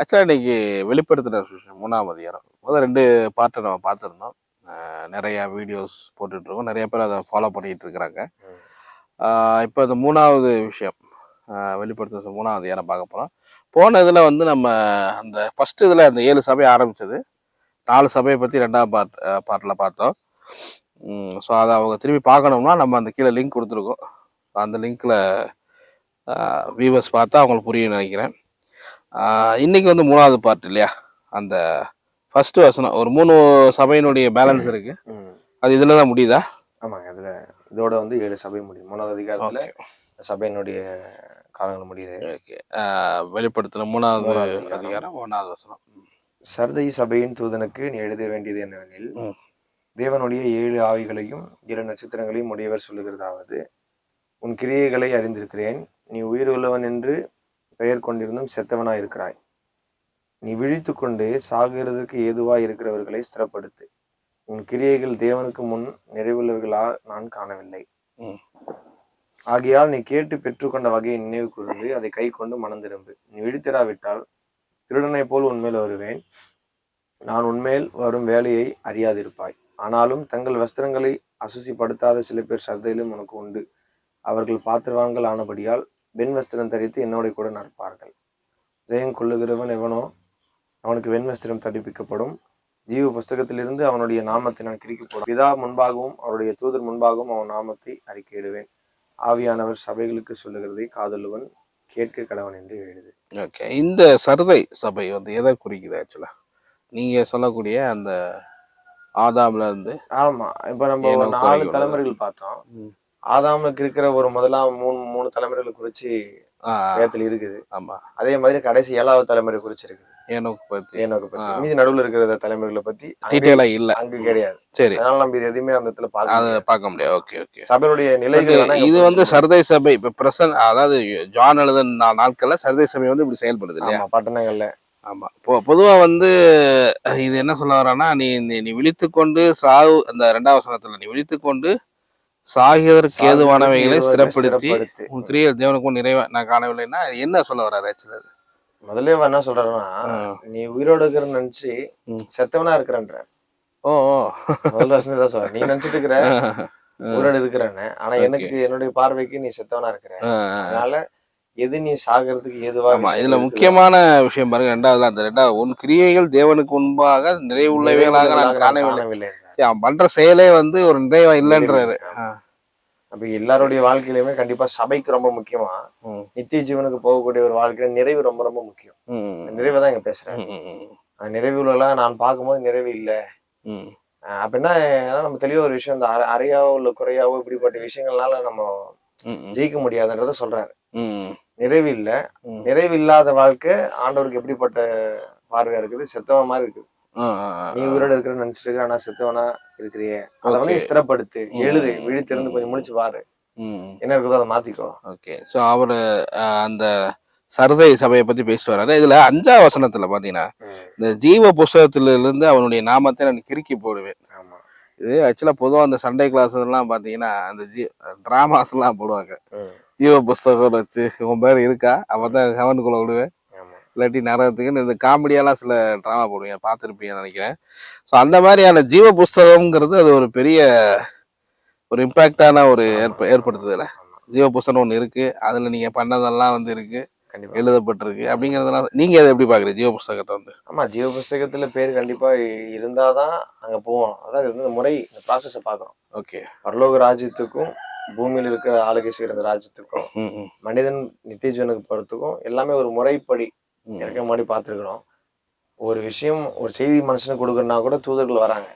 ஆக்சுவலாக இன்னைக்கு வெளிப்படுத்தின விஷயம் மூணாம் அதிகாரம் முதல் ரெண்டு பார்ட்டை நம்ம பார்த்துருந்தோம். நிறைய வீடியோஸ் போட்டுட்டு இருக்கோம் நிறைய பேர் அதை ஃபாலோ பண்ணிட்டு இருக்கிறாங்க. இப்போ இந்த மூணாவது விஷயம் வெளிப்படுத்தின மூணாவது அதிகாரம் பார்க்க போகிறோம் போன இதில் வந்து நம்ம அந்த ஃபர்ஸ்ட் இதில் அந்த ஏழு சபை ஆரம்பிச்சது. நாலு சபையை பற்றி ரெண்டாவது பார்ட் பார்ட்டில் பார்த்தோம். ஸோ அதை அவங்க திரும்பி பார்க்கணும்னா நம்ம அந்த கீழே லிங்க் கொடுத்துருக்கோம். அந்த லிங்க்ல வியூவர்ஸ் பார்த்தா அவங்களுக்கு புரியும் நினைக்கிறேன். இன்னைக்கு வந்து மூணாவது பார்ட் இல்லையா? அந்த ஃபர்ஸ்ட் வசனம் ஒரு மூணு சபையினுடைய பேலன்ஸ் இருக்கு. அது இதுல தான் முடியுதா? ஆமாங்க அதுல இதோட வந்து ஏழு சபை முடியுது. மூணாவது அதிகாரத்துல சபையினுடைய காலங்கள் முடியுது. வெளிப்படுத்தின மூணாவது அதிகாரம். மூணாவது வசனம். சர்தை சபையின் தூதனுக்கு நீ எழுத வேண்டியது என்னவெனில். தேவனுடைய ஏழு ஆவிகளையும் ஏழு நட்சத்திரங்களையும் உடையவர் சொல்லுகிறதாவது உன் கிரியைகளை அறிந்திருக்கிறேன். நீ உயிர் உள்ளவன் என்று பெயர் கொண்டிருந்தும் செத்தவனாய் இருக்கிறாய். நீ விழித்துக்கொண்டு சாகிறதுக்கு ஏதுவாய் இருக்கிறவர்களை ஸ்திரப்படுத்து. உன் கிரியைகள் தேவனுக்கு முன் நிறைவுள்ளவர்களா நான் காணவில்லை. ஆகையால் நீ கேட்டு பெற்றுக்கொண்ட வகையை நினைவு கூர்ந்து அதை கை கொண்டு மனம் திரும்பு. நீ விழித்திராவிட்டால் திருடனைப் போல் உன்மேல் வருவேன். நான் உன்மேல் வரும் வேலையை அறியாதிருப்பாய். ஆனாலும் தங்கள் வஸ்திரங்களை அசுசிப்படுத்தாத சில பேர் சர்தையிலும் உனக்கு உண்டு. அவர்கள் பாத்திரவான்கள் ஆனபடியால் வெண் வஸ்திரம் தரித்து என்னோட கூட நடப்பார்கள். ஜெயம் கொள்ளுகிறவன் எவனோ அவனுக்கு வெண் வஸ்திரம் தடிப்பிக்கப்படும் ஜீவ புஸ்தகத்திலிருந்து அவனுடைய நாமத்தை நான் கிரிக்கப்படும் பிதா முன்பாகவும் அவருடைய தூதர் முன்பாகவும் அவன் நாமத்தை அறிக்கையிடுவேன். ஆவியானவர் சபைகளுக்கு சொல்லுகிறதை காதலுவன் கேட்க கடவன் என்று எழுது. ஓகே. இந்த சர்தை சபை வந்து எதை குறிக்குது ஆக்சுவலா நீங்க சொல்லக்கூடிய அந்த ஆதாம்ல இருந்து ஆமா. இப்ப நம்ம நாலு தலைமுறைகள் பார்த்தோம். ஆதாமுக்கு இருக்கிற ஒரு முதலாம் மூணு மூணு தலைமுறைகளை குறிச்சு வேதத்துல இருக்குது. ஆமா. அதே மாதிரி கடைசி ஏழாவது தலைமுறை குறிச்சு இருக்குது ஏனோக்கு பத்தி. ஏனோக்கு பத்தி. மீதி நடுவுல இருக்கிற தலைமுறைகளை பத்தி டீட்டெயிலா இல்ல. அங்க கிடையாது. சரி. அதனால நம்ம இது எதுவுமே அந்த இடத்துல பார்க்க. பார்க்க முடியாது. Okay okay. சபையினுடைய நிலைகள் இது வந்து. சர்தை சபை. இப்ப பிரசன் அதாவது ஜான் எழுதுன நா- நாட்கள்ல சர்தை சபை வந்து இப்படி செயல்படுது இல்லையா? பட்டணங்கள்ல. ஆமா. பொ- பொதுவா வந்து இது என்ன சொல்ல வர்றான்னா நீ நீ- நீ விழித்துக்கொண்டு சாவு அந்த ரெண்டாவது வசனத்துல நீ விழித்துக்கொண்டு சாகிறதற்கு ஏதுவானவைகளை ஸ்திரப்படுத்து. உன் கிரியை தேவனுக்கும் நிறைவா நான் காணவில்லைன்னா என்ன சொல்ல வர்றாரு ஆக்சுவலா முதல்ல என்ன சொல்றாருன்னா நீ உயிரோடு இருக்கிறன்னு நினைச்சு. செத்தவனா இருக்கிறன்ற. ஓ முதல் வசனம் தான் சொல்ற நீ நினைச்சிட்டு இருக்கிற உயிரோடு இருக்கிறன்னு. ஆனா. எனக்கு என்னுடைய பார்வைக்கு நீ செத்தவனா இருக்கிற. அதனால எது நீ சாகிறதுக்கு விஷயம் இதுல முக்கியமான விஷயம் பாருங்க. ரெண்டாவதுல அந்த ரெண்டாவது உன் கிரியைகள் தேவனுக்கு முன்பாக நிறைவுள்ளவைகளாக நான் காணவில்லை. அவன் பண்ற செயலே வந்து ஒரு நிறைவா இல்லைன்றாரு. அப்ப எல்லாருடைய வாழ்க்கையிலுமே கண்டிப்பா சபைக்கு ரொம்ப முக்கியமா. நித்திய ஜீவனுக்கு போகக்கூடிய ஒரு வாழ்க்கையில நிறைவு ரொம்ப ரொம்ப முக்கியம். ம், அந்த நிறைவை தான் இங்க பேசுறேன் அந்த நிறைவுலாம் நான் பார்க்கும்போது நிறைவு இல்ல. அப்படின்னா நம்ம தெளிவா ஒரு விஷயம் இந்த அறையாவோ இல்ல குறையாவோ இப்படிப்பட்ட விஷயங்கள்னால நம்ம ஜெயிக்க முடியாதுன்றத சொல்றாரு. நிறைவு இல்ல. நிறைவு இல்லாத வாழ்க்கை ஆண்டவருக்கு எப்படிப்பட்ட பார்வையா இருக்குது? செத்தவன் மாதிரி இருக்குது. நீ உயிரோட இருக்கிறன்னு நினைச்சிட்டு இருக்கிற ஆனா செத்தவனா இருக்கிறியே. அதை வந்து. ஸ்திரப்படுத்து. எழுது விழித்திருந்து. கொஞ்சம் முடிச்சு பாரு. என்ன இருக்குதோ அதை மாத்திக்கோ. ஓகே. ஸோ அவர் அந்த சரதை சபையை பத்தி பேசிட்டு வர்றாரு இதுல அஞ்சாம் வசனத்துல பாத்தீங்கன்னா இந்த ஜீவ புஸ்தகத்துல இருந்து அவனுடைய நாமத்தை நான் கிறுக்கி போடுவேன். ஆமா. இது ஆக்சுவலா பொதுவா அந்த சண்டே கிளாஸ் எல்லாம் பாத்தீங்கன்னா அந்த ஜீ டிராமாஸ் எல்லாம் போடுவாங்க. ஜீவ புஸ்தகம் வச்சு உன் பேர் இருக்கா? அவன் ஹெவனுக்குள்ள விடுவேன். ஆமா இல்லாட்டி நரகத்துக்குன்னு இந்த காமெடியெல்லாம் சில ட்ராமா போடுவீங்க. பார்த்துருப்பீங்கன்னு நினைக்கிறேன். ஸோ அந்த மாதிரியான ஜீவ புஸ்தகம்ங்கிறது அது ஒரு பெரிய ஒரு இம்பாக்டான ஒரு ஏற்ப ஏற்படுத்துதுல. ஆமா. ஜீவ புஸ்தகம் ஒன்று இருக்கு. அதுல நீங்க பண்ணதெல்லாம் வந்து இருக்கு. கண்டிப்பா. எழுதப்பட்டிருக்கு. அப்படிங்கறதெல்லாம் நீங்க அதை எப்படி பாக்குறீங்க ஜீவ புஸ்தகத்தை வந்து. ஆமா ஜீவ புஸ்தகத்துல பேர் கண்டிப்பா இ- இருந்தாதான் அங்க போவோம் வந்து இந்த முறை இந்த ப்ராசஸ பாக்குறோம் ஓகே. பரலோக ராஜ்யத்துக்கும் பூமியில இருக்கிற ஆளுகை செய்கிற ராஜ்யத்துக்கும் மனிதன் நித்திய ஜீவனுக்கு போறதுக்கும் எல்லாமே ஒரு முறைப்படி ம். இறக்க மாதிரி பார்த்துருக்குறோம். ஒரு விஷயம் ஒரு செய்தி மனுஷனுக்கு கொடுக்கணும்னா கூட தூதர்கள் வராங்க.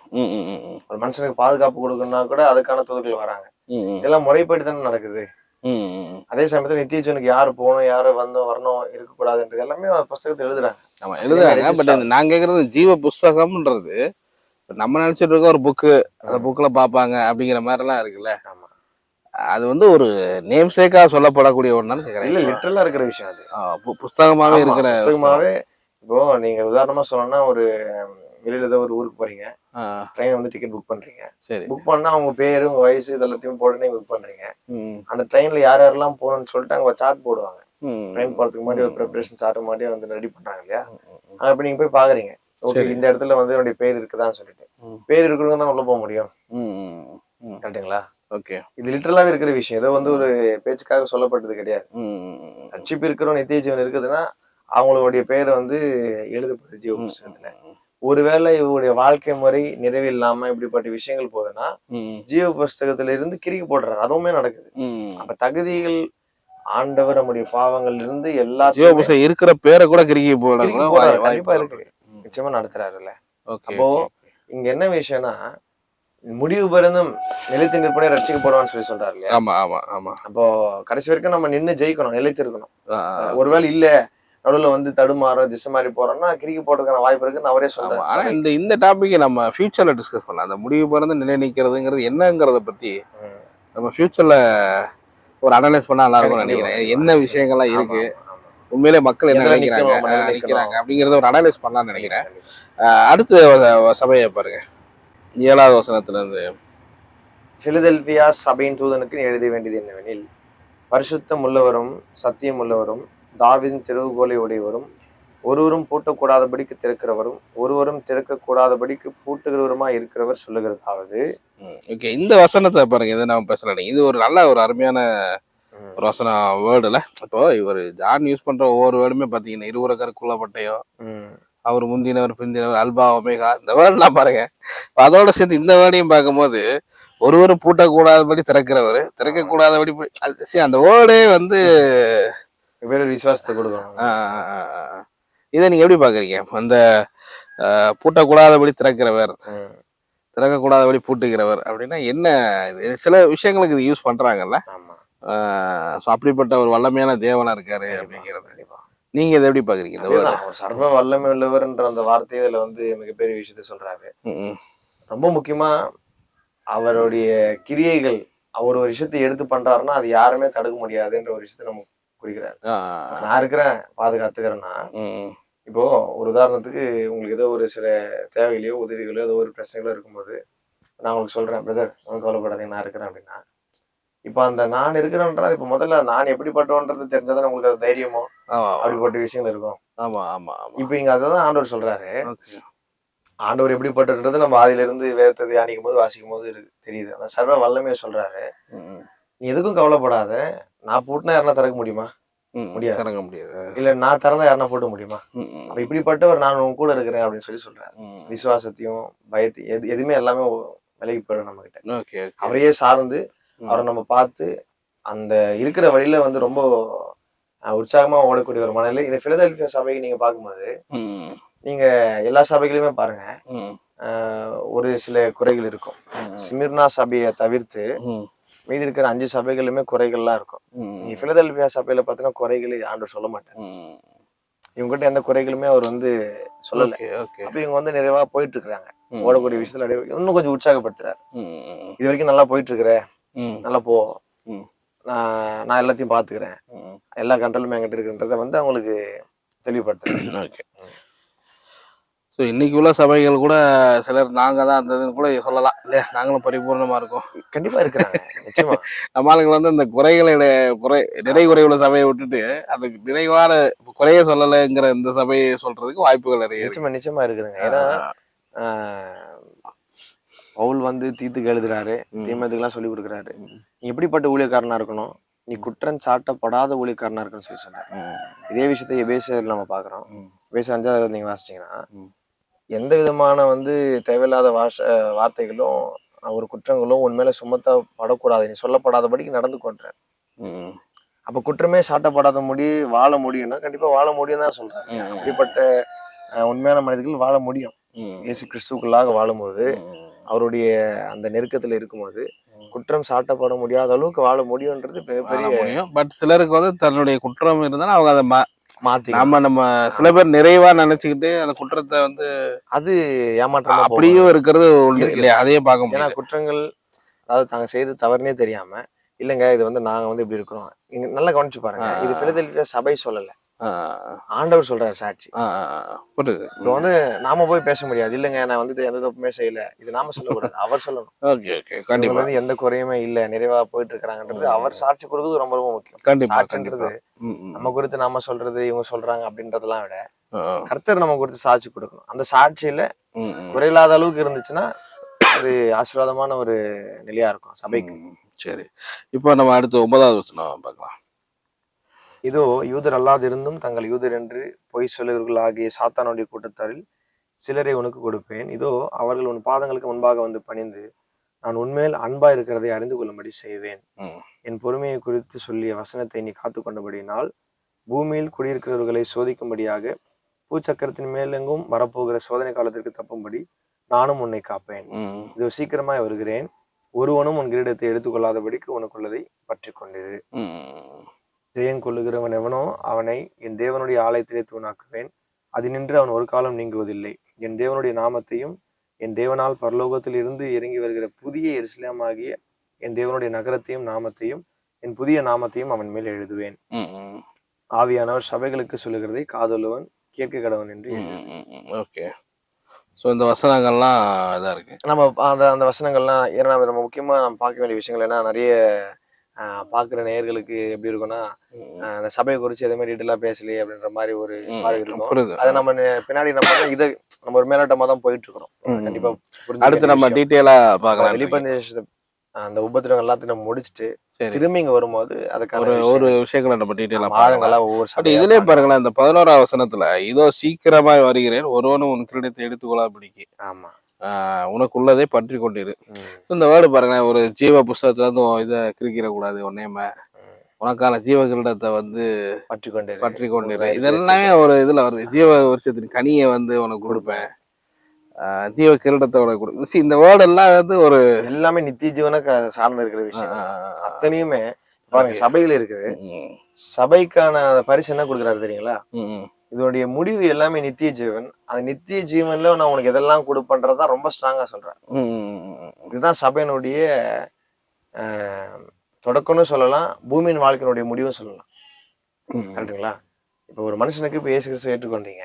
ஒரு மனுஷனுக்கு பாதுகாப்பு கொடுக்கணும்னா கூட அதுக்கான தூதர்கள் வராங்க. இதெல்லாம் முறைப்படி தானே நடக்குது. அதே சமயத்துல நித்திய ஜீவனுக்கு யார் போகணும் யார் வந்தோம் வரணும் இருக்கக்கூடாதுன்றது எல்லாமே புஸ்தகத்தை எழுதுறாங்க. ஆமா எழுதுறாங்க. பட். நான் கேக்குறது ஜீவ புஸ்தகம்ன்றது நம்ம நினைச்சிட்டு இருக்க ஒரு புக்கு அந்த புக்ல பாப்பாங்க அப்படிங்கிற மாதிரி எல்லாம் இருக்குல்ல. ஆமா. அது வந்து ஒரு நேம் சேக்கா சொல்லப்படக்கூடிய ஒண்ணான்னு கேக்குறேன். இல்ல லிட்டரலா இருக்கிற விஷயம் அது. ஆ, பு- புஸ்தகமாவே ஆமா, இருக்கிற புஸ்தகமாவே இப்போ நீங்க உதாரணமா சொல்லணும்னா ஒரு வெளியில ஏதோ ஒரு ஊருக்கு போறீங்க. ட்ரெயின் வந்து டிக்கெட் புக் பண்றீங்க. சரி. புக் பண்ணா அவங்க பேரு உங்க வயசு இது எல்லாத்தையும் போட்டு புக் பண்றீங்க அந்த ட்ரெயின்ல யார் யாரெல்லாம் போகணும்னு சொல்லிட்டு அங்க சார்ட் போடுவாங்க. ட்ரெயின் போறதுக்கு முன்னாடி ஒரு ப்ரிப்பரேஷன் சார் முன்னாடியே வந்து ரெடி பண்றாங்க இல்லையா? போய் நீங்க போய் பாக்குறீங்க. ஓகே. இந்த இடத்துல வந்து என்னுடைய பேர் இருக்குதான்னு சொல்லிட்டு. பேர் இருக்கிறவங்க தான் உள்ள போக முடியும். கரெக்டுங்களா ஓகே இது லிட்டரலாவே இருக்கிற விஷயம். ஏதோ வந்து ஒரு பேச்சுக்காக சொல்லப்பட்டது கிடையாது. ரட்சிப்பு இருக்கிறவன் நித்திய ஜீவன் இருக்குதுன்னா அவங்களுடைய பேரை வந்து எழுதப்படுது ஜீவ புஸ்தகத்துல. ஒருவேளை இவருடைய வாழ்க்கை முறை நிறைவில்லாம இப்படிப்பட்ட விஷயங்கள் போகுதுன்னா ம், ஜீவ புஸ்தகத்துல இருந்து கிறுக்கி போடுறாரு அதுவுமே நடக்குது. அப்ப தகுதிகள் ஆண்டவர் நம்முடைய பாவங்கள்ல இருந்து எல்லாத்தையும் ஜீவபுஸ்தகம் இருக்கிற பேரை கூட கிறுக்கி போட கிறுக்கி கூட போடுறாரு. வாய்- கண்டிப்பா வாய்ப்பு இருக்கு. நிச்சயமா நடத்துறாருல்ல. அப்போ இங்க என்ன விஷயம்னா முடிவு பிறந்தும் நிலைத்து நிற்பனே ரட்சிக்கப்படுவான்னு சொல்லி சொல்றாரு இல்லையா ஆமா ஆமா ஆமா அப்போ கடைசி வரைக்கும் நம்ம நின்னு ஜெயிக்கணும் நிலைத்து இருக்கணும் ஆ, ஆ. ஒருவேளை இல்ல நடுவுல வந்து தடுமாறோம் திசை மாதிரி போறோம்னா கிறுக்கி போடுறதுக்கான வாய்ப்பு இருக்குன்னு அவரே ஆமா. ஆனா சொல்றாரு இந்த இந்த டாபிக் நம்ம ஃபியூச்சர்ல டிஸ்கஸ் பண்ணலாம் அந்த முடிவு பிறந்து நிலை நிக்கிறதுங்கிறது என்னங்கிறத பத்தி. நம்ம ஃபியூச்சர்ல ஒரு அனலைஸ் பண்ணா நல்லா இருக்கும்னு. நினைக்கிறேன் என்ன விஷயங்கள்லாம் இருக்கு. உண்மையிலே மக்கள் என்ன நினைக்கிறாங்க நிக்கணும். அப்படிங்கறத ஒரு அனலைஸ் பண்ணலாம்னு நினைக்கிறேன் அடுத்து சபையை பாருங்க ஏழாவது வசனத்துல இருந்து பிலதெல்பியா சபையின் தூதனுக்கு எழுத வேண்டியது என்னவெனில் பரிசுத்தம் உள்ளவரும் சத்தியம் உள்ளவரும் தாவிதின் திறவுகோலை உடையவரும் ஒருவரும் பூட்டக்கூடாதபடிக்கு திறக்கிறவரும் ஒருவரும் திறக்கக்கூடாதபடிக்கு பூட்டுகிறவருமா இருக்கிறவர் சொல்லுகிறதாவது. ஓகே இந்த வசனத்தை பாருங்க இதை நம்ம பேசலாம். இது ஒரு நல்ல ஒரு அருமையான ஒரு வசனம் வேர்டுல இப்போ இவர் ஜான் யூஸ் பண்ற ஒவ்வொரு வேர்டுமே பாத்தீங்கன்னா இருவரக்கருக்குள்ள பட்டயம் ம், அவர் முந்தினவர் பிந்தினவர் அல்பா ஒமேகா இந்த வேர்டெல்லாம் பாருங்க அதோட சேர்ந்து இந்த வேர்டையும் பார்க்கும்போது ஒருவரும் பூட்டக்கூடாதபடி திறக்கிறவர் திறக்கக்கூடாதபடி see, அந்த வேர்டே வந்து வேற விசுவாசத்தை கொடுக்கணும். இதை நீங்க எப்படி பாக்குறீங்க அந்த பூட்டக்கூடாதபடி திறக்கிறவர் திறக்கக்கூடாதபடி பூட்டுகிறவர் அப்படின்னா என்ன? சில விஷயங்களுக்கு இது யூஸ் பண்றாங்கல்ல ஆமா ஸோ அப்படிப்பட்ட ஒரு வல்லமையான தேவனா இருக்காரு அப்படிங்கிறது. நீங்க இதை எப்படி பாக்குறீங்க இந்த சர்வ வல்லமை உள்ளவர்ன்ற அந்த வார்த்தை இதுல வந்து மிகப்பெரிய விஷயத்தை சொல்றாரு. ரொம்ப முக்கியமா அவருடைய கிரியைகள் அவர் ஒரு விஷயத்தை எடுத்து பண்றாருன்னா அது யாருமே தடுக்க முடியாதுன்ற ஒரு விஷயத்தை நம்ம குறிக்கிறாரு. நான் இருக்கிறேன் பாதுகாத்துக்கிறேன்னா இப்போ ஒரு உதாரணத்துக்கு உங்களுக்கு ஏதோ ஒரு சில தேவைகளையோ உதவிகளோ ஏதோ ஒரு பிரச்சனைகளோ இருக்கும்போது நான் உங்களுக்கு சொல்றேன் பிரதர் கவலைப்படாதீங்க நான் இருக்கிறேன் அப்படின்னா இப்போ அந்த நான் இருக்கிறேன்றது இப்போ முதல்ல நான் எப்படிப்பட்டவன்றது தெரிஞ்சாதான் உங்களுக்கு அது தைரியமோ? அப்படிப்பட்ட விஷயங்கள் இருக்கும். ஆமா ஆமா இப்போ இங்க அதுதான் ஆண்டவர் சொல்றாரு. ஆண்டவர் எப்படிப்பட்டது நம்ம ஆதியில இருந்து வேதத்தை தியானிக்கும் போது வாசிக்கும் போது தெரியுது. அந்த சர்வ வல்லமையை சொல்றாரு. நீ எதுக்கும் கவலைப்படாத. நான் பூட்டினா யாருன்னா திறக்க முடியுமா? முடியாது. திறக்க முடியாது. இல்ல நான் திறந்தா யாருன்னா போட்ட முடியுமா? அப்ப இப்படிப்பட்டவர் நான் உன் கூட இருக்கிறேன் அப்படின்னு சொல்லி சொல்றாரு. விசுவாசத்தையும் பயத்தையும் எது எதுவுமே எல்லாமே விலகி போயிடும் நம்ம கிட்ட அவரையே சார்ந்து. அவரை நம்ம பார்த்து அந்த இருக்கிற வழியில வந்து ரொம்ப உற்சாகமா ஓடக்கூடிய ஒரு மனநிலை. இந்த பிலதெல்பியா சபையை நீங்க பார்க்கும்போது நீங்க எல்லா சபைகளையுமே பாருங்க. ஒரு சில குறைகள் இருக்கும். சிமிர்னா சபையை தவிர்த்து மீதி இருக்கிற அஞ்சு சபைகளுமே குறைகள்லாம் இருக்கும். நீங்க பிலதெல்பியா சபையில பார்த்தீங்கன்னா குறைகளை ஆண்டவர் சொல்ல மாட்டார். ம். இவங்ககிட்ட எந்த குறைகளுமே அவர் வந்து சொல்லல. அப்ப இவங்க வந்து நிறைவா போயிட்டு இருக்காங்க ம், ஓடக்கூடிய விஷயத்துல இன்னும் கொஞ்சம் உற்சாகப்படுத்துறாரு. இது வரைக்கும் நல்லா போயிட்டு இருக்கிற நல்லா போ. ம். நான் நான் எல்லாத்தையும் பாத்துக்கிறேன். ம். எல்லா கண்ட்ரோலுமே என்கிட்ட இருக்குன்றத வந்து அவங்களுக்கு தெளிவுபடுத்துறேன். ஓகே ஸோ இன்னைக்கு உள்ள சபைகள் கூட சிலர் நாங்க தான் அந்த இதுன்னு கூட சொல்லலாம். இல்லையா? நாங்களும் பரிபூர்ணமா இருக்கோம். கண்டிப்பா இருக்கிறாங்க. நிச்சயமா. நம்ம வந்து இந்த குறைகளை குறை நிறை குறைவுள்ள சபையை விட்டுட்டு அந்த நிறைவான குறைய சொல்லலைங்கிற இந்த சபையை சொல்றதுக்கு வாய்ப்புகள் நிறைய இருக்கு. நிச்சயமா நிச்சயமா இருக்குதுங்க. ஏன்னா பவுல் வந்து தீத்துக்கு எழுதுறாரு. ம். தீமத்துக்கெல்லாம் சொல்லி கொடுக்குறாரு. நீ எப்படிப்பட்ட ஊழியக்காரனா இருக்கணும்? நீ குற்றம் சாட்டப்படாத ஊழியக்காரனா இருக்கணும்னு சொல்லி சொன்னார். இதே விஷயத்தை எபேசியர் நம்ம பாக்குறோம் எபேசியர் அஞ்சாவது நீங்க வாசிச்சீங்கன்னா. எந்த விதமான வந்து தேவையில்லாத வாஷ வார்த்தைகளும் ஒரு குற்றங்களும் உண்மையில சுமத்தப்படக்கூடாது. நீ சொல்லப்படாதபடிக்கு நடந்து கொண்டார் ம், அப்ப குற்றமே சாட்டப்படாத முடி வாழ முடியும்னா கண்டிப்பா வாழ முடியும் தான் சொல்றேன் அப்படிப்பட்ட உண்மையான மனிதர்கள் வாழ முடியும். இயேசு கிறிஸ்துவுக்குள்ளாக வாழும்போது அவருடைய அந்த நெருக்கத்துல இருக்கும்போது. குற்றம் சாட்டப்பட முடியாத அளவுக்கு வாழ முடியும்ன்றது மிகப்பெரிய முடியும் பட் சிலருக்கு வந்து தன்னுடைய குற்றம் இருந்தாலும் அவங்க அதை மாத்தி நாம நம்ம சில பேர் நிறைவா நினைச்சுக்கிட்டு அந்த குற்றத்தை வந்து அது ஏமாற்றமா. அப்படியும் இருக்கிறது உண்டு. இல்லையா அதையே பார்க்க ஏன்னா முடியாது குற்றங்கள் அதாவது தாங்க செய்யறது தவறுனே தெரியாம இல்லைங்க இது வந்து நாங்க வந்து இப்படி இருக்கிறோம் இங்க நல்லா கவனிச்சு பாருங்க. இது பிலதெல்பியா சபை சொல்லல ஆண்டவர் சொல்றாரு சாட்சி. புரியுது இப்போ வந்து நாம போய் பேச முடியாது. இல்லைங்க நான் வந்து எந்த தப்புமே செய்யல. இது நாம சொல்லக்கூடாது அவர் சொல்லணும். Okay okay. இவங்க கண்டிப்பா. வந்து எந்த குறையுமே இல்ல நிறைவா போயிட்டு இருக்காங்கன்றது. அவர் சாட்சி கொடுக்கிறது ரொம்ப ரொம்ப முக்கியம். கண்டிப்பா சாட்சின்றது கண்டிப்பா. நம்ம குறித்து நாம சொல்றது இவங்க சொல்றாங்க அப்படின்றதெல்லாம் விட. கர்த்தர் நம்ம குறித்து சாட்சி கொடுக்கணும். அந்த சாட்சியில. குறையில்லாத அளவுக்கு இருந்துச்சுன்னா அது ஆசீர்வாதமான ஒரு நிலையா இருக்கும் சபைக்கு. சரி. இப்போ நம்ம அடுத்து ஒன்பதாவது வசனம் பார்க்கலாம். இதோ யூதர் அல்லாதிருந்தும் தங்கள் யூதர் என்று பொய் சொல்லுகிறவர்களாகிய சாத்தானுடைய கூட்டத்தாரில் சிலரை உனக்கு கொடுப்பேன். இதோ அவர்கள் உன் பாதங்களுக்கு முன்பாக வந்து பணிந்து நான் உண்மையில் அன்பா இருக்கிறதை அறிந்து கொள்ளும்படி செய்வேன். என் பொறுமையை குறித்து சொல்லிய வசனத்தை நீ காத்து கொண்டபடியினால் பூமியில் குடியிருக்கிறவர்களை சோதிக்கும்படியாக பூச்சக்கரத்தின் மேலெங்கும் வரப்போகிற சோதனை காலத்திற்கு தப்பும்படி நானும் உன்னை காப்பேன். இதோ சீக்கிரமாய் வருகிறேன். ஒருவனும் உன் கிரீடத்தை எடுத்துக்கொள்ளாதபடிக்கு உனக்குள்ளதை பற்றி கொண்டிரு. ஜெயம் கொள்ளுகிறவன் எவனோ அவனை என் தேவனுடைய ஆலயத்திலே தூணாக்குவேன். அதினின்று அவன் ஒரு காலம் நீங்குவதில்லை. என் தேவனுடைய நாமத்தையும் என் தேவனால் பரலோகத்தில் இருந்து இறங்கி வருகிற புதிய எருசலேமாகிய என் தேவனுடைய நகரத்தையும் நாமத்தையும் என் புதிய நாமத்தையும் அவன் மேல் எழுதுவேன். ஆவியானவர் சபைகளுக்கு சொல்லுகிறதை காதலுவன் கேட்க கடவன் என்று. ஓகே. ஸோ இந்த வசனங்கள்லாம் இதாக இருக்கு. நம்ம அந்த அந்த வசனங்கள்லாம் ஏன்னா நம்ம முக்கியமா நம்ம பார்க்க வேண்டிய விஷயங்கள் ஏன்னா நிறைய ஆஹ், பார்க்கிற நேயர்களுக்கு எப்படி இருக்கும்னா அந்த சபையை குறித்து எதுவுமே டீட்டெயிலாக பேசலையே அப்படின்ற மாதிரி ஒரு பார்வை இருக்கும். அதை நம்ம பின்னாடி நம்ம இதை நம்ம ஒரு மேலோட்டமா தான் போயிட்டு இருக்கிறோம். கண்டிப்பா அடுத்து நம்ம டீட்டெயிலா பார்க்கலாம் வெளிப்பந்த அந்த உபத்திரம் எல்லாத்தையும் முடிச்சுட்டு திரும்பி இங்க வரும்போது அதுக்கான ஒரு விஷயங்கள், நம்ம டீட்டெயிலா ஆழங்களா ஒவ்வொரு இதுலயே. பாருங்களேன் இந்த பதினோராம் வசனத்துல இதோ சீக்கிரமாய் வருகிறேன் ஒருவனும் உன் கிரீடத்தை எடுத்துக்கொள்ளா பிடிக்கி ஆமா. உனக்குள்ளதை பற்றி கொண்டிரு. இந்த வேர்டு பாருங்களேன் ஒரு ஜீவ புஸ்தகத்துல இருந்து இதை கிரிக்கிற கூடாது உன்னையம. உனக்கான ஜீவ கிரீடத்தை வந்து பற்றி கொண்டு பற்றி கொண்டிரு. இதெல்லாமே ஒரு இதுல வருது. ஜீவ வருஷத்தின் கனியை வந்து உனக்கு கொடுப்பேன். ஜீவ கிரீடத்தை உனக்கு கொடு. See, இந்த வேர்டு எல்லாம் வந்து ஒரு எல்லாமே நித்திய ஜீவனை சார்ந்து இருக்கிற விஷயம். அத்தனையுமே பாருங்க சபைகள் இருக்குது. சபைக்கான பரிசு என்ன கொடுக்குறாரு தெரியுங்களா? இதனுடைய முடிவு எல்லாமே நித்திய ஜீவன். அந்த நித்திய ஜீவன்ல நான் உனக்கு எதெல்லாம் கொடுப்பேன்றதா ரொம்ப ஸ்ட்ராங்கா சொல்றேன். இதுதான் சபையினுடைய தொடக்கம்னு சொல்லலாம். பூமியின் வாழ்க்கையினுடைய முடிவும் சொல்லலாம். கரெக்டுங்களா இப்போ ஒரு மனுஷனுக்கு இப்போ இயேசு கிறிஸ்து ஏற்றுக்கொண்டீங்க.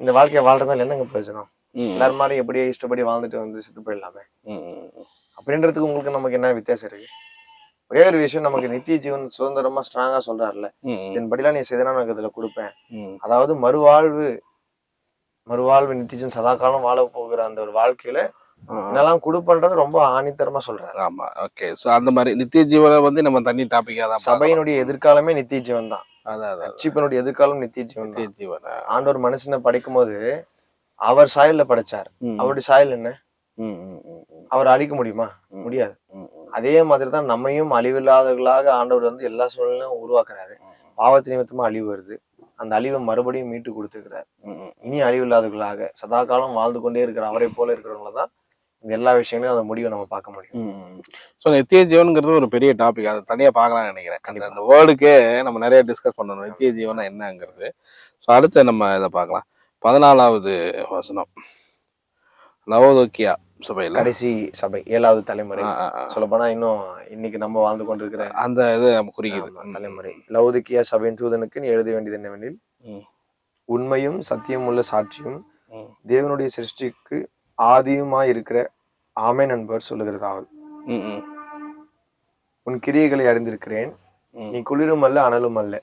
இந்த வாழ்க்கையை வாழ்றதால என்னங்க பிரயோஜனம்? எல்லாரும் மாதிரி எப்படியே இஷ்டப்படி வாழ்ந்துட்டு வந்து செத்து போயிடலாமே. அப்படின்றதுக்கு உங்களுக்கு நமக்கு என்ன வித்தியாசம் இருக்கு? ஒரே ஒரு விஷயம் நமக்கு நித்திய ஜீவன் சுதந்திரமா ஸ்ட்ராங்கா சொல்றாருல்ல. ம், இதன்படிலாம் நீ செய்தனா எனக்கு இதுல கொடுப்பேன் அதாவது மறுவாழ்வு மறுவாழ்வு நித்திய ஜீவன் சதா காலம் வாழ போகிற அந்த ஒரு வாழ்க்கையில. என்னெல்லாம் கொடுப்பன்றது ரொம்ப ஆணித்தரமா சொல்றாரு. ஆமா ஓகே சோ அந்த மாதிரி நித்திய ஜீவனை வந்து நம்ம தனி டாபிக்கா தான். சபையினுடைய எதிர்காலமே நித்திய ஜீவன் தான். ரட்சிப்பினுடைய எதிர்காலம் நித்திய ஜீவன் நித்திய ஜீவனா ஆண்டவர் மனுஷனை படைக்கும் போது அவர் சாயல்ல படைச்சார். அவருடைய சாயல் என்ன? அவர் அழிக்க முடியுமா. முடியாது. அதே மாதிரி தான் நம்மையும் அழிவில்லாதவர்களாக ஆண்டவர் வந்து எல்லா சூழ்நிலையும் உருவாக்குறாரு. பாவத்து நிமித்தமா அழிவு வருது. அந்த அழிவை மறுபடியும் மீட்டு கொடுத்துக்கிறார். இனி அழிவில்லாதவர்களாக சதா காலம் வாழ்ந்து கொண்டே இருக்கிற அவரை போல இருக்கிறவங்கள தான் இந்த எல்லா விஷயங்களையும் அந்த முடிவை நம்ம பார்க்க முடியும். ஸோ நித்திய ஜீவனுங்கிறது ஒரு பெரிய டாபிக் அதை தனியாக பார்க்கலாம்னு நினைக்கிறேன். அந்த அந்த வேர்டுக்கே நம்ம நிறைய டிஸ்கஸ் பண்ணணும். நித்திய ஜீவனா என்னங்கிறது. ஸோ அடுத்து நம்ம இதை பார்க்கலாம். பதினாலாவது வசனம். நவோதோக்கியா சபையில்? கடைசி சபை ஏழாவது தலைமுறை. சொல்லப்போனா இன்னும் இன்னைக்கு நம்ம வாழ்ந்து கொண்டிருக்கிற அந்த இது நம்ம குறிக்குது. ஆமா, தலைமுறை. லவுதிக்கியா சபையின் தூதனுக்கு நீ எழுத வேண்டியது என்னவெனில். உண்மையும் சத்தியம் உள்ள சாட்சியும். தேவனுடைய சிருஷ்டிக்கு ஆதியுமாய் இருக்கிற ஆமென் என்பவர் சொல்லுகிறதாவது உன் கிரியைகளை அறிந்திருக்கிறேன். நீ குளிரும் அல்ல அனலும் அல்ல.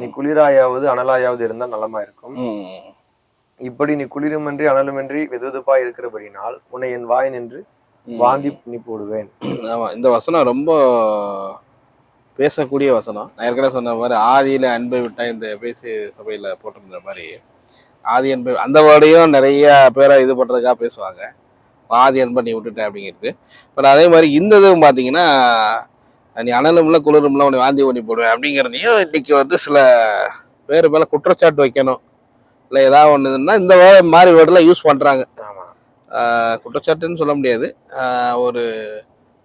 நீ குளிராயாவது அனலாயாவது இருந்தால் நலமா இருக்கும். இப்படி நீ குளிருமின்றி அனலுமின்றி வெதுவெதுப்பாய் இருக்கிறபடினால் உன்னை என் வாய் நின்று வாந்தி பண்ணி போடுவேன். ஆமா இந்த வசனம் ரொம்ப பேசக்கூடிய வசனம். நான் ஏற்கனவே சொன்ன மாதிரி ஆதியில அன்பை விட்டா இந்த பேசி சபையில போட்டிருந்த மாதிரி ஆதி அன்பை அந்த வேர்டையும் நிறைய பேரை இது பண்றதுக்காக பேசுவாங்க. ஆதி அன்பை நீ விட்டுட்ட அப்படிங்கிறது. பட் அதே மாதிரி இந்த இதுவும் பார்த்தீங்கன்னா நீ அனலும்ல குளிரும்ல உன்னை வாந்தி பண்ணி போடுவேன் அப்படிங்கிறதையும் இன்னைக்கு வந்து சில பேர் மேல குற்றச்சாட்டு வைக்கணும். இல்லை ஏதாவது ஒன்றுன்னா இந்த word- மாதிரி வேர்டெலாம் யூஸ் ஆஹ் குற்றச்சாட்டுன்னு சொல்ல முடியாது. ஒரு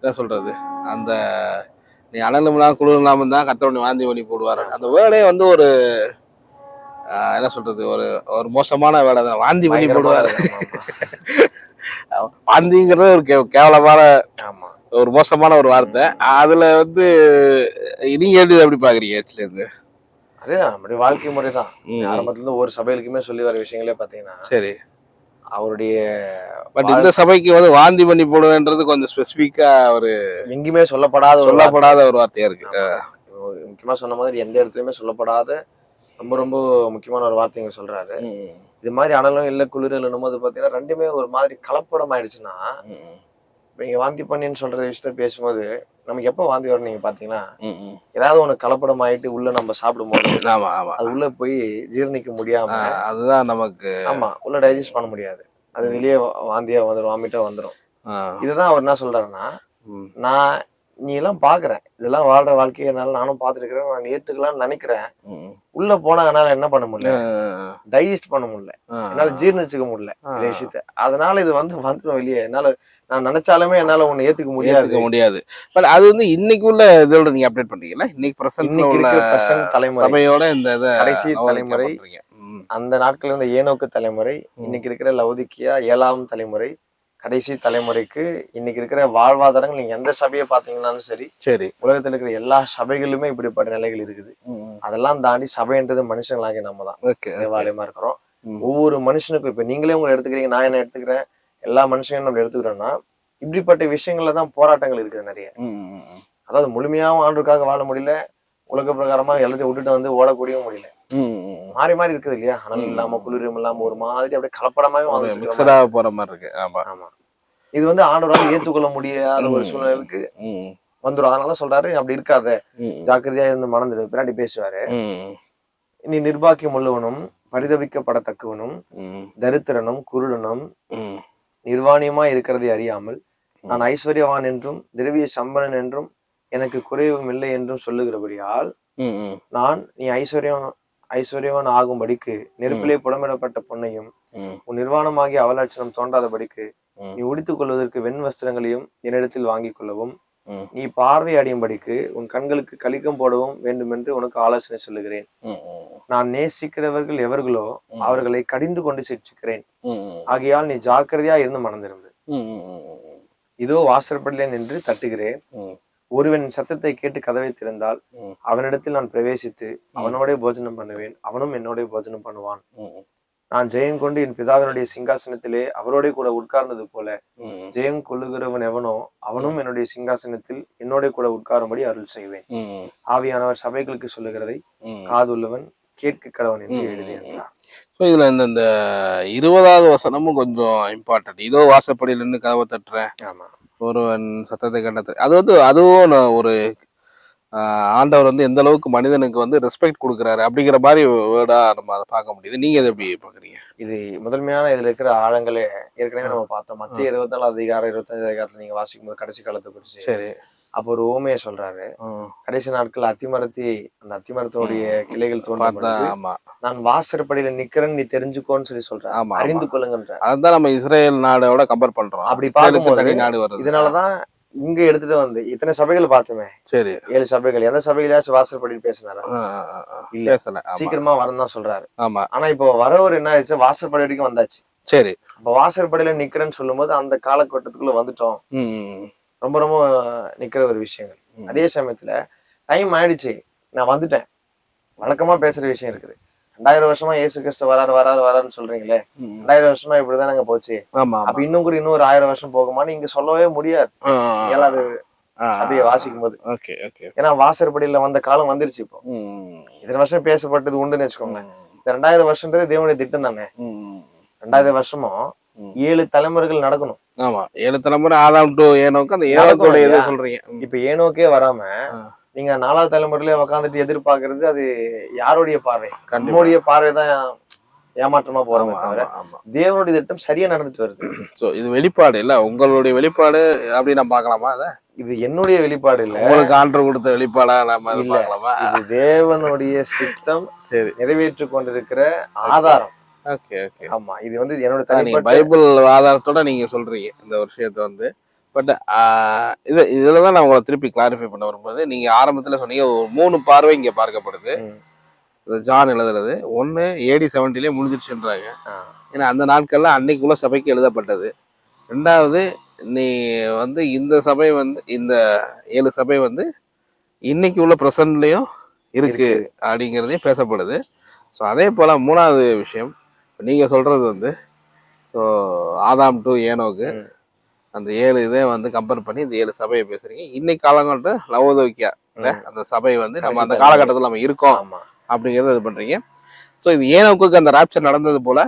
என்ன சொல்றது? அந்த நீ அனலும்லாம் குளிர்லாம தான் கத்தவனை வாந்தி வலி போடுவார். அந்த வேர்டே வந்து ஒரு என்ன சொல்றது? ஒரு ஒரு மோசமான வேலை தான் வாந்தி பண்ணி பயங்கரமா போடுவார். வாந்திங்கிறது ஒரு கே- கேவலமான ஒரு மோசமான ஒரு வார்த்தை. அதுல வந்து நீங்க எப்படி இதை எப்படி பாக்குறீங்க ஆக்சுவலி அதுதான் நம்முடைய வாழ்க்கை முறை தான் ஆரம்பத்துல ஒவ்வொரு சபைகளுக்குமே சொல்லி வர விஷயங்களே பாத்தீங்கன்னா சரி. அவருடைய பட் இந்த சபைக்கு வந்து வாந்தி பண்ணி போடுவேன்றது கொஞ்சம் ஸ்பெசிஃபிக்கா ஒரு எங்கேயுமே சொல்லப்படாத ஒரு சொல்லப்படாத ஒரு வார்த்தையா இருக்கு. முக்கியமா சொன்ன மாதிரி எந்த இடத்துலயுமே சொல்லப்படாத ரொம்ப ரொம்ப முக்கியமான ஒரு வார்த்தை இங்க சொல்றாரு. இது மாதிரி அனலும் இல்ல குளிரலும் போது பாத்தீங்கன்னா ரெண்டுமே ஒரு மாதிரி கலப்படம் ஆயிடுச்சுன்னா இப்ப இங்க வாந்தி பண்ணின்னு சொல்ற விஷயத்த பேசும்போது நமக்கு எப்ப வாந்தி வரும் நீங்க பாத்தீங்கன்னா. ஏதாவது ஒண்ணு கலப்படம் ஆயிட்டு உள்ள நம்ம சாப்பிடும்போது ஆமா ஆமா. அது உள்ள போய் ஜீரணிக்க முடியாம அதுதான் நமக்கு ஆமா உள்ள டைஜஸ்ட் பண்ண முடியாது. அது வெளியே வாந்தியா வந்துடும் வாமிட்டா வந்துடும் இதுதான் அவர் என்ன சொல்றாருன்னா நான் நீ எல்லாம் பாக்குறேன். இதெல்லாம் வாழ்ற வாழ்க்கையை என்னால நானும் பாத்துருக்கிறேன் நான் ஏற்றுக்கலாம்னு நினைக்கிறேன். உள்ள போனா என்னால என்ன பண்ண முடியல? டைஜஸ்ட் பண்ண முடியல. என்னால ஜீர்ணிச்சுக்க முடியல. இந்த விஷயத்த. அதனால இது வந்து வந்துடும் வெளியே. என்னால நான் நினைச்சாலுமே என்னால ஒண்ணு ஏத்துக்க முடியாது. முடியாது. பட் அது வந்து இன்னைக்கு உள்ள இதோட நீங்க அப்டேட் பண்றீங்களா இன்னைக்கு பிரசன்ட் இன்னைக்கு இருக்கிற தலைமுறை. சபையோட இந்த கடைசி தலைமுறை. அந்த நாட்கள் வந்து ஏனோக்கு தலைமுறை இன்னைக்கு இருக்கிற லவுதிக்கியா ஏழாம் தலைமுறை கடைசி தலைமுறைக்கு இன்னைக்கு இருக்கிற வாழ்வாதாரங்கள் நீங்க எந்த சபையை பாத்தீங்கன்னாலும் சரி சரி. உலகத்துல இருக்கிற எல்லா சபைகளிலுமே இப்படிப்பட்ட நிலைகள் இருக்குது. அதெல்லாம் தாண்டி சபைன்றது மனுஷங்களாகி நம்ம தான். ஓகே தேவாலயமா இருக்கிறோம். ஒவ்வொரு மனுஷனுக்கும் இப்ப நீங்களே உங்களை எடுத்துக்கிறீங்க நான் என்ன எடுத்துக்கிறேன். எல்லா மனுஷங்களும் நம்ம எடுத்துக்கிறோம்னா இப்படிப்பட்ட விஷயங்கள்ல தான் போராட்டங்கள் இருக்குது நிறைய. அதாவது முழுமையாவும் ஆண்டுக்காக வாழ முடியல உலக பிரகாரமா எல்லாத்தையும் விட்டுட்டு வந்து ஓடக்கூடியவும் முடியல. மாறி மாறி இருக்குது இல்லையா? அனல் இல்லாம குளிரும் இல்லாம ஒரு மாதிரி அப்படியே கலப்படமாவே போற மாதிரி இருக்கு. ஆமா. ஆமா. இது வந்து ஆண்டவரால் ஏத்துக்கொள்ள முடியாத ஒரு. சூழ்நிலைக்கு வந்துடும் அதனால சொல்றாரு அப்படி இருக்காத. ஜாக்கிரதையா இருந்து மணந்துடு பின்னாடி பேசுவாரு. நீ நிர்பாக்கியம் உள்ளவனும் பரிதவிக்கப்படத்தக்கவனும் தரித்திரனும் குருடனும் ம், நிர்வாணியமா இருக்கிறதை அறியாமல் நான் ஐஸ்வர்யவான் என்றும் திரவிய சம்பனன் என்றும் எனக்கு குறைவும் இல்லை என்றும் சொல்லுகிறபடியால் நான் நீ ஐஸ்வர்யவன் ஐஸ்வர்யவன் ஆகும்படிக்கு நெருப்பிலே புடமிடப்பட்ட பொன்னையும் ம், உன் நிர்வாணமாகிய அவலட்சணம் தோன்றாதபடிக்கு. நீ உடுத்துக் கொள்வதற்கு வெண் வஸ்திரங்களையும் என்னிடத்தில் வாங்கிக் கொள்ளவும். நீ பார்வை அடையும்படிக்கு உன் கண்களுக்கு கலிக்கம் போடவும் வேண்டுமென்று உனக்கு ஆலோசனை சொல்லுகிறேன். நான் நேசிக்கிறவர்கள் எவர்களோ அவர்களை கடிந்து கொண்டு சிரிச்சுக்கிறேன். ஆகையால் நீ ஜாக்கிரதையா இருந்து மனம் திரும்பு ம், ம், ம், இதோ வாசற்படிலே நின்று தட்டுகிறேன். ஒருவன் சத்தத்தை கேட்டு கதவை திறந்தால். அவனிடத்தில் நான் பிரவேசித்து அவனோட போஜனம் பண்ணுவேன். அவனும் என்னோட போஜனம் பண்ணுவான். நான் ஜெயம் கொண்டு என் பிதாவினுடைய சிங்காசனத்திலே அவரோட கூட உட்கார்ந்தது போல ஜெயம் கொள்ளுகிறவன் எவனோ அவனும் என்னுடைய சிங்காசனத்தில் என்னோட கூட உட்காரும்படி அருள் செய்வேன். ஆவியானவர் சபைகளுக்கு சொல்லுகிறதை. காதுள்ளவன் கேட்க கடவன் என்று ம், எழுதி ம், என்றார் ஸோ இதுல இந்த இந்த இருபதாவது வசனமும் கொஞ்சம் இம்பார்ட்டன்ட் இதோ வாசப்படியில் நின்று கதவை தட்டுறேன். ஆமா. ஒருவன் சத்தத்தை கண்டது. அது வந்து அதுவும் நான் ஒரு ஆண்டவர் வந்து எந்த அளவுக்கு மனிதனுக்கு வந்து ரெஸ்பெக்ட் கொடுக்குறாரு அப்படிங்கிற மாதிரி வேர்டா நம்ம அதை பார்க்க முடியுது. நீங்க எதை எப்படி பாக்குறீங்க இது முதன்மையான இதுல இருக்கிற ஆழங்களே ஏற்கனவே நம்ம பார்த்தோம். மத்திய இருபத்தி நாலு அதிகாரம் இருபத்தஞ்சு அதிகாரத்துல நீங்க வாசிக்கும் போது கடைசி காலத்தை குறிச்சு. சரி. அப்போ ஒரு ஓமையை சொல்றாரு. கடைசி நாட்கள் அத்திமரத்தி அந்த அத்திமரத்தினுடைய கிளைகள் தோன்றும் நான் வாசற்படியில நிக்கிறேன்னு நீ தெரிஞ்சுக்கோன்னு சொல்லி சொல்றேன். அறிந்து கொள்ளுங்கன்ற அதுதான் நம்ம இஸ்ரேல் நாடோட கம்பேர் பண்றோம். அப்படி பார்க்கும்போது இதனாலதான் இங்க எடுத்துட்டு வந்து இத்தனை சபைகள் பார்த்தோமே. சரி. ஏழு சபைகள். எந்த சபைகளையாச்சும் பேசினாரா? ஆ, ஆ, ஆ. இல்ல. சீக்கிரமா வரணும் தான் சொல்றாரு. ஆமா. ஆனா இப்போ வரவர் என்ன ஆயிடுச்சு? வாசற்படி வரைக்கும் வந்தாச்சு. சரி. அப்ப வாசற்படியில நிக்கிறேன்னு சொல்லும்போது அந்த காலகட்டத்துக்குள்ள வந்துட்டோம். ரொம்ப ரொம்ப நிக்கிற ஒரு விஷயங்கள். அதே சமயத்துல டைம் ஆயிடுச்சு. நான் வந்துட்டேன். வழக்கமா பேசுற விஷயம் இருக்குது. ரெண்டாயிரம் வருஷமா இயேசு கிறிஸ்து வராரு வராரு வராருன்னு சொல்றீங்களே. ரெண்டாயிரம் வருஷமா இப்படிதானங்க போச்சு. ஆமா அப்ப இன்னும் கூட இன்னும் ஒரு ஆயிரம் வருஷம் போகுமான்னு இங்க சொல்லவே முடியாது. ஏழாவது சபையை வாசிக்கும் போது ஏன்னா வாசற்படியில வந்த காலம் வந்துருச்சு இப்போ. இத்தனை வருஷம் பேசப்பட்டது உண்டுன்னு வச்சுக்கோங்களேன். இந்த ரெண்டாயிரம் வருஷம்ன்றது தேவனுடைய திட்டம் தானே. ரெண்டாயிரம் வருஷமும். ஏழு தலைமுறைகள் நடக்கணும். ஆமா ஏழு தலைமுறை ஆதாம் டு ஏனோக்கு அந்த ஏனோக்கோட? சொல்றீங்க. இப்ப ஏனோக்கே வராம. நீங்க நாலாவது தலைமுறையில உட்காந்துட்டு எதிர்பார்க்கறது அது யாருடைய பார்வை. நம்மளுடைய பார்வை தான் ஏமாற்றமா போறோமே ஆமா, தவிர. தேவனுடைய திட்டம் சரியா நடந்துட்டு வருது. So, இது வெளிப்பாடு இல்ல உங்களுடைய வெளிப்பாடு அப்படி நம்ம பார்க்கலாமா அத? இது என்னுடைய வெளிப்பாடு இல்ல. உங்களுக்கு ஆண்டர் கொடுத்த வெளிப்பாடா நம்ம இல்ல. இது தேவனுடைய சித்தம் நிறைவேற்றி கொண்டிருக்கிற ஆதாரம். ஓகே ஓகே ஆமா இது வந்து என்னோட தனிப்பட்ட பைபிள் ஆதாரத்தோட நீங்க சொல்றீங்க இந்த விஷயத்த வந்து. பட் இது இதுல தான் நான் உங்களை திருப்பி கிளாரிஃபை பண்ண வரும்போது நீங்க ஆரம்பத்துல சொன்னீங்க ஒரு மூணு பார்வை இங்க பார்க்கப்படுது. ஜான் எழுதுறது. ஒன்னு ஏடி செவன்டிலே முடிஞ்சிருச்சுன்றாங்க. ஏன்னா அந்த நாட்கள்ல அன்னைக்குள்ள சபைக்கு எழுதப்பட்டது. ரெண்டாவது நீ வந்து இந்த சபை வந்து இந்த ஏழு சபை வந்து இன்னைக்கு உள்ள ப்ரெசன்ட்லயும் இருக்கு. அப்படிங்கிறதையும் பேசப்படுது. ஸோ அதே போல மூணாவது விஷயம் இப்ப நீங்க சொல்றது வந்து ஸோ ஆதாம் டு ஏனோக்கு. அந்த ஏழு இதே வந்து கம்பேர் பண்ணி இந்த ஏழு சபையை பேசுறீங்க. இன்னைக்கு காலங்கள்ட்ட லவோதோக்கியா. அந்த சபை வந்து நம்ம அந்த. காலகட்டத்தில் நம்ம இருக்கோம் ஆமா. அப்படிங்கறத இது பண்றீங்க. ஸோ இது ஏனோக்கு அந்த ராப்சர் நடந்தது போல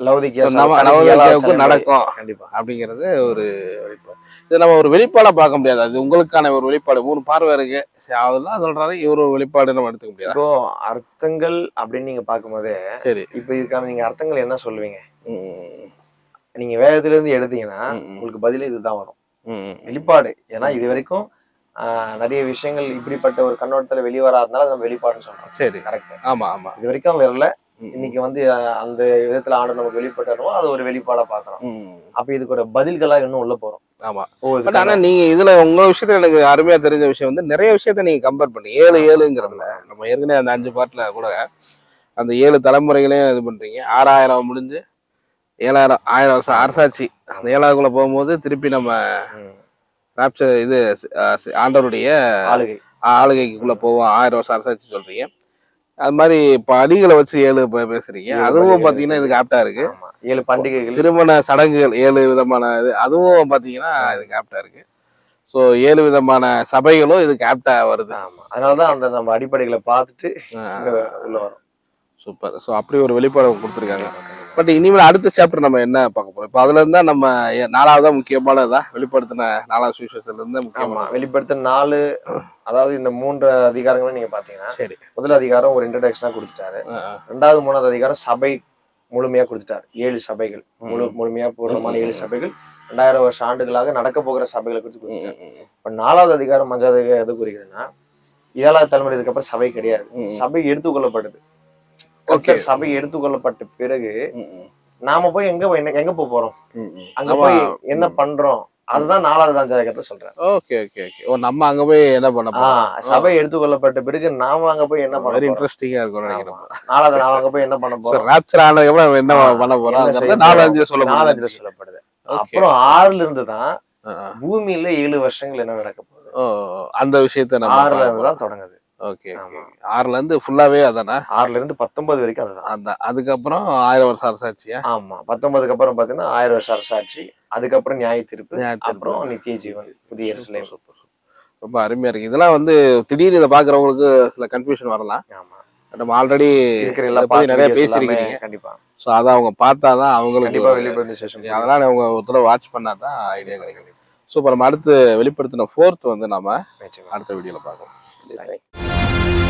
தலைமுறை. நடக்கும் கண்டிப்பா. அப்படிங்கிறது ஒரு வெளிப்பாடு. இது நம்ம ஒரு வெளிப்பாடா பார்க்க முடியாது. அது உங்களுக்கான ஒரு வெளிப்பாடு. மூணு பார்வை இருக்கு. சரி, அதெல்லாம் சொல்றாரு. இவர் ஒரு வெளிப்பாடு நம்ம எடுத்துக்க முடியாது. இப்போ அர்த்தங்கள் அப்படின்னு நீங்க பார்க்கும்போதே சரி. இப்போ இதுக்கான நீங்க அர்த்தங்கள் என்ன சொல்லுவீங்க? நீங்க வேதத்துல இருந்து எடுத்தீங்கன்னா. உங்களுக்கு பதில் இதுதான் வரும். வெளிப்பாடு. ஏன்னா இது வரைக்கும் நிறைய விஷயங்கள் இப்படிப்பட்ட ஒரு கண்ணோட்டத்துல வெளிவராதனால நம்ம வெளிப்பாடுன்னு சொல்றோம். சரி. கரெக்ட் ஆமா ஆமா. இது வரைக்கும் வரல. இன்னைக்கு வந்து அந்த விதத்துல ஆண்டு நமக்கு வெளிப்பட்டாரோ அது ஒரு வெளிப்பாடா பாக்குறோம். அப்ப இதுக்கூட பதில்களா இன்னும் உள்ள போறோம். ஆமா. பட் ஆனா நீங்க இதுல உங்க விஷயத்துல எனக்கு அருமையா தெரிஞ்ச விஷயம் வந்து நிறைய விஷயத்த நீங்க கம்பேர் பண்ணி ஏழு ஏழுங்கிறதுல நம்ம ஏற்கனவே அந்த அஞ்சு பாட்டுல கூட அந்த ஏழு தலைமுறைகளையும் இது பண்றீங்க. ஆறாயிரம் முடிஞ்சு ஏழாயிரம் ஆயிரம் வருஷம் அரசாட்சி. அந்த ஏழாவதுக்குள்ள போகும்போது திருப்பி நம்ம ராப்சர் இது ஆண்டவருடைய ஆளுகை. ஆளுகைக்குள்ள போவோம். ஆயிரம் வருஷம் அரசாட்சி சொல்றீங்க. அது மாதிரி இப்ப அடிகளை வச்சு ஏழு பேசுறீங்க. அதுவும் பண்டிகைகள். பாத்தீங்கன்னா இதுக்கு ஆப்டா இருக்கு. ஏழு பண்டிகைகள். திருமண சடங்குகள் ஏழு விதமான இது அதுவும் பாத்தீங்கன்னா இதுக்கு ஆப்டா இருக்கு. ஸோ ஏழு விதமான சபைகளும் இதுக்கு ஆப்டா வருது. ஆமா. அதனாலதான் அந்த நம்ம அடிப்படைகளை பார்த்துட்டு உள்ள வரும். சூப்பர் ஸோ அப்படி ஒரு வெளிப்பாடு கொடுத்துருக்காங்க. பட் இனிமேல் அடுத்த சாப்டர் நம்ம என்ன பார்க்க போறோம்? இப்போ அதுல இருந்தா நம்ம நாலாவதா முக்கியமானதா? வெளிப்படுத்தின நாலாவது சுவிசேஷத்துல இருந்து ஆமா முக்கியமான வெளிப்படுத்த நாலு அதாவது இந்த மூன்று அதிகாரங்களும் நீங்க பாத்தீங்கன்னா சரி. முதல் அதிகாரம் ஒரு இன்ட்ரடக்ஷனா கொடுத்துட்டாரு. ரெண்டாவது மூணாவது அதிகாரம் சபை முழுமையா கொடுத்துட்டாரு. ஏழு சபைகள். முழு. முழுமையா பூர்ணமான ஏழு. சபைகள். ரெண்டாயிரம் வருஷம் ஆண்டுகளாக நடக்க போகிற சபைகளை குறித்து கொடுத்துட்டாரு. இப்ப நாலாவது அதிகாரம் அஞ்சாவது எது குறிக்குதுன்னா ஏழாவது தலைமுறை இதுக்கப்புறம் சபை கிடையாது. சபை எடுத்துக்கொள்ளப்படுது. கர்த்தர் சபை எடுத்துக்கொள்ளப்பட்ட பிறகு. நாம போய் எங்க போய் எங்க போக போறோம். அங்க போய் என்ன பண்றோம்? அதுதான் நாலாவது அஞ்சாவது சொல்றேன் ஓகே ஓகே ஓகே ஓ நம்ம அங்க போய் என்ன பண்ண சபை எடுத்துக்கொள்ளப்பட்ட பிறகு நாம அங்க போய் என்ன பண்ண இன்ட்ரெஸ்டிங்கா இருக்கும் நினைக்கிறேன் ஆமா. நாலாவது நாம அங்க போய் என்ன பண்ண போறோம்? ராப்சர் ஆனதுக்கு அப்புறம் என்ன பண்ண போறோம்? என்ன செய்ய அங்கிறத நாலு அஞ்சு போறோம்? சொல்ல நாலு அஞ்சுல முடியும் சொல்லப்படுது. அப்புறம் ஆறுல இருந்து தான். பூமியில ஏழு வருஷங்கள் என்ன நடக்க போகுது? அந்த விஷயத்த ஆறுல இருந்து. தான் தொடங்குது. ஓகே. ஆறுல இருந்து ஃபுல்லாவே அதானே? ஆறுல இருந்து பத்தொன்பது வரைக்கும் அதுதான். அந்த அதுக்கப்புறம் ஆயிரம் வருஷம் அரசாட்சியா ஆமா. பத்தொன்பதுக்கு அப்புறம் பாத்தீங்கன்னா ஆயிரம் வருஷம் அரசாட்சி அதுக்கப்புறம் நியாய தீர்ப்பு. அப்புறம் நித்திய ஜீவன் புதிய. ரொம்ப அருமையா இருக்கு. இதெல்லாம் வந்து திடீர்னு இதை பாக்குறவங்களுக்கு சில கன்ஃபியூஷன் வரலாம். ஆமா. நம்ம ஆல்ரெடி நிறைய பேசியிருக்கீங்க. கண்டிப்பா. ஸோ அதை அவங்க பார்த்தாதான் அவங்களுக்கு கண்டிப்பா வெளிப்படுத்த அதெல்லாம் அவங்க ஒரு தடவை வாட்ச் பண்ணாதான் ஐடியா கிடைக்கும். சூப்பர் நம்ம அடுத்து வெளிப்படுத்தின ஃபோர்த் வந்து நம்ம அடுத்த வீடியோல பார்க்கலாம். 对对。